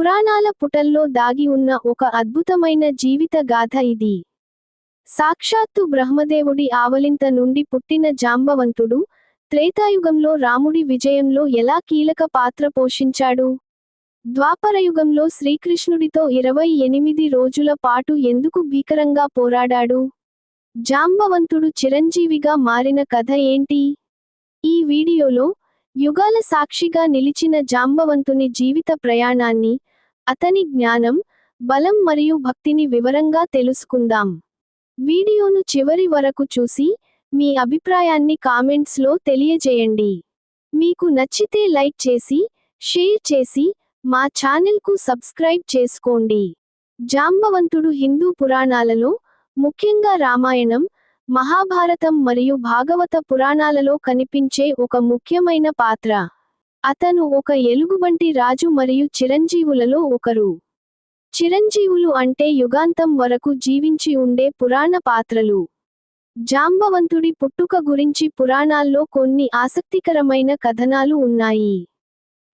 పురాణాల పుటల్లో దాగి ఉన్న ఒక అద్భుతమైన జీవిత గాథ ఇది. సాక్షాత్తు బ్రహ్మదేవుడి ఆవలింత నుండి పుట్టిన జాంబవంతుడు త్రేతాయుగంలో రాముడి విజయంలో ఎలా కీలక పాత్ర పోషించాడు? ద్వాపరయుగంలో శ్రీకృష్ణుడితో ఇరవై ఎనిమిది రోజుల పాటు ఎందుకు భీకరంగా పోరాడాడు? జాంబవంతుడు చిరంజీవిగా మారిన కథ ఏంటి? ఈ వీడియోలో యుగాల సాక్షిగా నిలిచిన జాంబవంతుని జీవిత ప్రయాణాన్ని అతని జ్ఞానం బలం మరియు భక్తిని వివరంగా తెలుసుకుందాం. వీడియోను చివరి వరకు చూసి మీ అభిప్రాయాన్ని కామెంట్స్లో తెలియజేయండి. మీకు నచ్చితే లైక్ చేసి షేర్ చేసి మా ఛానల్కు సబ్స్క్రైబ్ చేసుకోండి. జాంబవంతుడు హిందూ పురాణాలలో ముఖ్యంగా రామాయణం మహాభారతం మరియు భాగవత పురాణాలలో కనిపించే ఒక ముఖ్యమైన పాత్ర. అతను ఒక ఎలుగుబంటి రాజు మరియు చిరంజీవులలో ఒకరు. చిరంజీవులు అంటే యుగాంతం వరకు జీవించి ఉండే పురాణ పాత్రలు. జాంబవంతుడి పుట్టుక గురించి పురాణాల్లో కొన్ని ఆసక్తికరమైన కథనాలు ఉన్నాయి.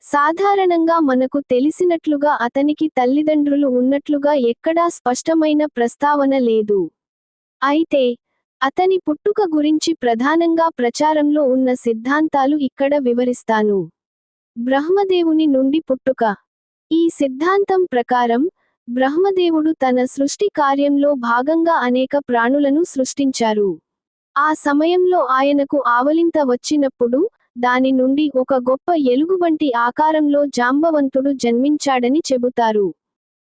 సాధారణంగా మనకు తెలిసినట్లుగా అతనికి తల్లిదండ్రులు ఉన్నట్లుగా ఎక్కడా స్పష్టమైన ప్రస్తావన లేదు. అయితే అతని పుట్టుక గురించి ప్రధానంగా ప్రచారంలో ఉన్న సిద్ధాంతాలు ఇక్కడ వివరిస్తాను. బ్రహ్మదేవుని నుండి పుట్టుక. ఈ సిద్ధాంతం ప్రకారం బ్రహ్మదేవుడు తన సృష్టి కార్యంలో భాగంగా అనేక ప్రాణులను సృష్టించారు. ఆ సమయంలో ఆయనకు ఆవలింత వచ్చినప్పుడు దాని నుండి ఒక గొప్ప ఎలుగుబంటి ఆకారంలో జాంబవంతుడు జన్మించాడని చెబుతారు.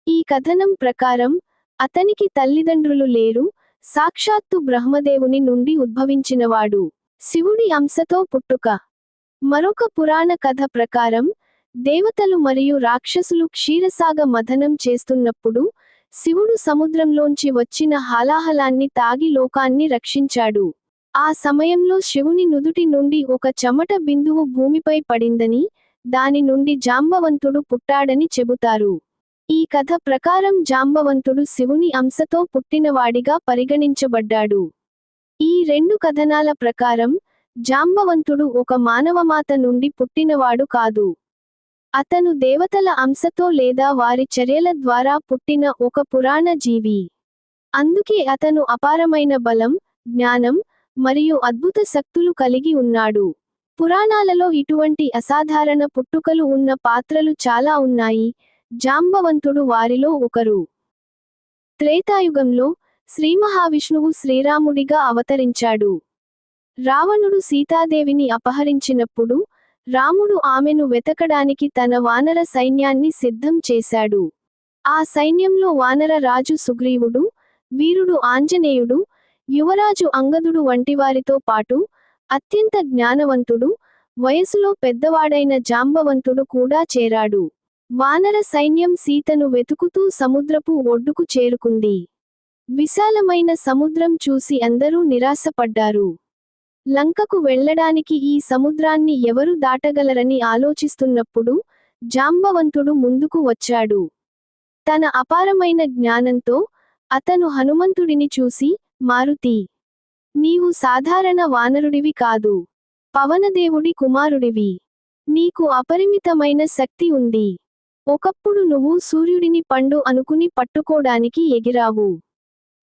ఈ కథనం ప్రకారం అతనికి తల్లిదండ్రులు లేరు సాక్షాత్తు బ్రహ్మదేవుని నుండి ఉద్భవించినవాడు. శివుడి అంశతో పుట్టుక. మరొక పురాణ కథ ప్రకారం దేవతలు మరియు రాక్షసులు క్షీరసాగ మథనం చేస్తున్నప్పుడు శివుడు సముద్రంలోంచి వచ్చిన హాలాహలాన్ని తాగి లోకాన్ని రక్షించాడు. ఆ సమయంలో శివుని నుదుటి నుండి ఒక చెమట బిందువు భూమిపై పడిందని దాని నుండి జాంబవంతుడు పుట్టాడని చెబుతారు. ఈ కథ ప్రకారం జాంబవంతుడు శివుని అంశతో పుట్టినవాడిగా పరిగణించబడ్డాడు. ఈ రెండు కథనాల ప్రకారం జాంబవంతుడు ఒక మానవమాత నుండి పుట్టినవాడు కాదు. అతను దేవతల అంశతో లేదా వారి చర్యల ద్వారా పుట్టిన ఒక పురాణ జీవి. అందుకే అతను అపారమైన బలం జ్ఞానం మరియు అద్భుత శక్తులు కలిగి ఉన్నాడు. పురాణాలలో ఇటువంటి అసాధారణ పుట్టుకలు ఉన్న పాత్రలు చాలా ఉన్నాయి. జాంబవంతుడు వారిలో ఒకరు. త్రేతాయుగంలో శ్రీ మహావిష్ణువు శ్రీరాముడిగా అవతరించాడు. రావణుడు సీతాదేవిని అపహరించినప్పుడు రాముడు ఆమెను వెతకడానికి తన వానర సైన్యాన్ని సిద్ధం చేశాడు. ఆ సైన్యంలో వానర రాజు సుగ్రీవుడు వీరుడు ఆంజనేయుడు యువరాజు అంగదుడు వంటివారితో పాటు అత్యంత జ్ఞానవంతుడు వయసులో పెద్దవాడైన జాంబవంతుడు కూడా చేరాడు. వానర సైన్యం సీతను వెతుకుతూ సముద్రపు ఒడ్డుకు చేరుకుంది. విశాలమైన సముద్రం చూసి అందరూ నిరాశపడ్డారు. లంకకు వెళ్ళడానికి ఈ సముద్రాన్ని ఎవరు దాటగలరని ఆలోచిస్తున్నప్పుడు జాంబవంతుడు ముందుకు వచ్చాడు. తన అపారమైన జ్ఞానంతో అతను హనుమంతుడిని చూసి మారుతి నీవు సాధారణ వానరుడివి కాదు పవనదేవుడి కుమారుడివి. నీకు అపరిమితమైన శక్తి ఉంది. ఒకప్పుడు నువ్వు సూర్యుడిని పండు అనుకుని పట్టుకోడానికి ఎగిరావు.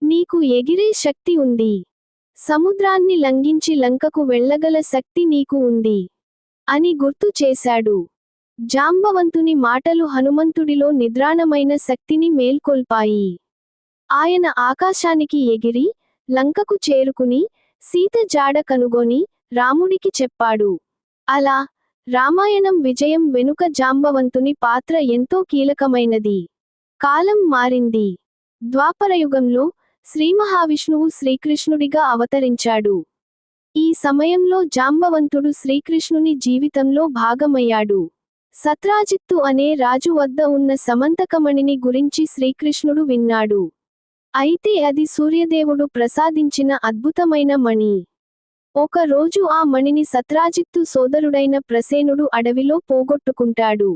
నీకు ఎగిరే శక్తి ఉంది. సముద్రాన్ని లంఘించి లంకకు వెళ్ళగల శక్తి నీకు ఉంది. అని గుర్తు చేశాడు. జాంబవంతుని మాటలు హనుమంతుడిలో నిద్రాణమైన శక్తిని మేల్కొల్పాయి. ఆయన ఆకాశానికి ఎగిరి లంకకు చేరుకుని సీత జాడ కనుగొని రాముడికి చెప్పాడు. అలా రామాయణం విజయం వెనుక జాంబవంతుని పాత్ర ఎంతో కీలకమైనది. కాలం మారింది. ద్వాపరయుగంలో శ్రీ మహావిష్ణువు శ్రీకృష్ణుడిగా అవతరించాడు. ఈ సమయంలో జాంబవంతుడు శ్రీకృష్ణుని జీవితంలో భాగమయ్యాడు. సత్రాజిత్తు అనే రాజు వద్ద ఉన్న సమంతకమణిని గురించి శ్రీకృష్ణుడు విన్నాడు. అయితే అది సూర్యదేవుడు ప్రసాదించిన అద్భుతమైన మణి. ఒక రోజు ఆ మణిని సత్రాజిత్తు సోదరుడైన ప్రసేనుడు అడవిలో పోగొట్టుకుంటాడు.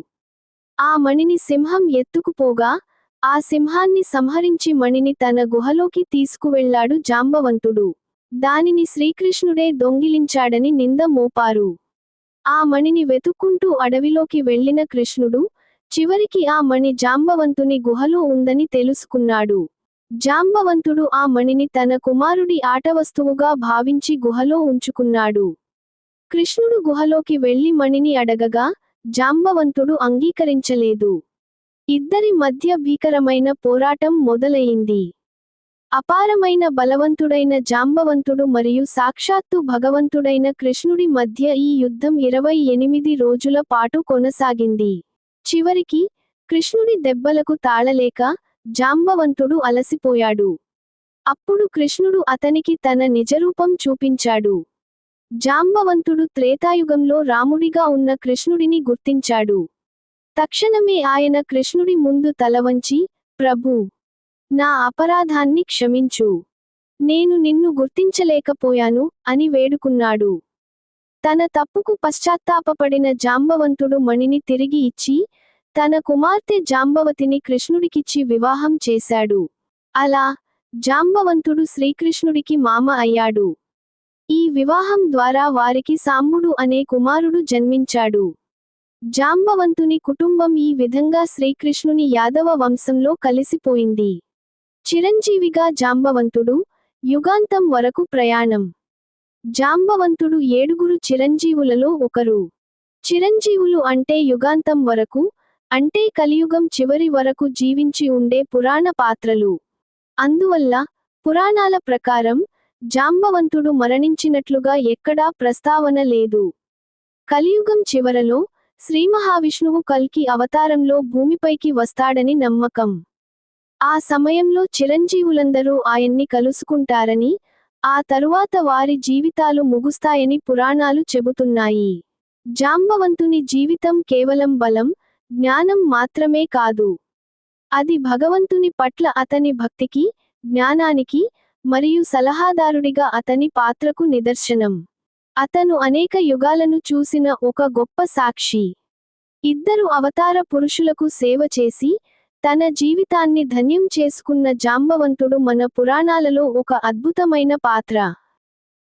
ఆ మణిని సింహం ఎత్తుకుపోగా ఆ సింహాన్ని సంహరించి మణిని తన గుహలోకి తీసుకువెళ్ళాడు జాంబవంతుడు. దానిని శ్రీకృష్ణుడే దొంగిలించాడని నింద మోపారు. ఆ మణిని వెతుక్కుంటూ అడవిలోకి వెళ్ళిన కృష్ణుడు చివరికి ఆ మణి జాంబవంతుని గుహలో ఉందని తెలుసుకున్నాడు. జాంబవంతుడు ఆ మణిని తన కుమారుడి ఆటవస్తువుగా భావించి గుహలో ఉంచుకున్నాడు. కృష్ణుడు గుహలోకి వెళ్ళి మణిని అడగగా జాంబవంతుడు అంగీకరించలేదు. ఇద్దరి మధ్య భీకరమైన పోరాటం మొదలయింది అపారమైన బలవంతుడైన జాంబవంతుడు మరియు సాక్షాత్తు భగవంతుడైన కృష్ణుడి మధ్య ఈ యుద్ధం ఇరవై ఎనిమిది రోజుల పాటు కొనసాగింది. చివరికి కృష్ణుడి దెబ్బలకు తాళలేక జాంబవంతుడు అలసిపోయాడు. అప్పుడు కృష్ణుడు అతనికి తన నిజరూపం చూపించాడు. జాంబవంతుడు త్రేతాయుగంలో రాముడిగా ఉన్న కృష్ణుడిని గుర్తించాడు. తక్షణమే ఆయన కృష్ణుడి ముందు తలవంచి ప్రభూ నా అపరాధాన్ని క్షమించు. నేను నిన్ను గుర్తించలేకపోయాను అని వేడుకున్నాడు. తన తప్పుకు పశ్చాత్తాపపడిన జాంబవంతుడు మణిని తిరిగి ఇచ్చి తన కుమార్తె జాంబవతిని కృష్ణుడికిచ్చి వివాహం చేశాడు. అలా జాంబవంతుడు శ్రీకృష్ణుడికి మామ అయ్యాడు. ఈ వివాహం ద్వారా వారికి సాంబుడు అనే కుమారుడు జన్మించాడు. జాంబవంతుని కుటుంబం ఈ విధంగా శ్రీకృష్ణుని యాదవ వంశంలో కలిసిపోయింది. చిరంజీవిగా జాంబవంతుడు యుగాంతం వరకు ప్రయాణం. జాంబవంతుడు ఏడుగురు చిరంజీవులలో ఒకరు. చిరంజీవులు అంటే యుగాంతం వరకు అంటే కలియుగం చివరి వరకు జీవించి ఉండే పురాణ పాత్రలు. అందువల్ల పురాణాల ప్రకారం జాంబవంతుడు మరణించినట్లుగా ఎక్కడా ప్రస్తావన లేదు. కలియుగం చివరలో శ్రీ మహావిష్ణువు కల్కి అవతారంలో భూమిపైకి వస్తాడని నమ్మకం. ఆ సమయంలో చిరంజీవులందరూ ఆయన్ని కలుసుకుంటారని ఆ తరువాత వారి జీవితాలు ముగుస్తాయని పురాణాలు చెబుతున్నాయి. జాంబవంతుని జీవితం కేవలం బలం జ్ఞానం మాత్రమే కాదు. అది భగవంతుని పట్ల అతని భక్తికి జ్ఞానానికి మరియు సలహాదారుడిగా అతని పాత్రకు నిదర్శనం. అతను అనేక యుగాలను చూసిన ఒక గొప్ప సాక్షి. ఇద్దరు అవతార పురుషులకు సేవ చేసి తన జీవితాన్ని ధన్యం చేసుకున్న జాంబవంతుడు మన పురాణాలలో ఒక అద్భుతమైన పాత్ర.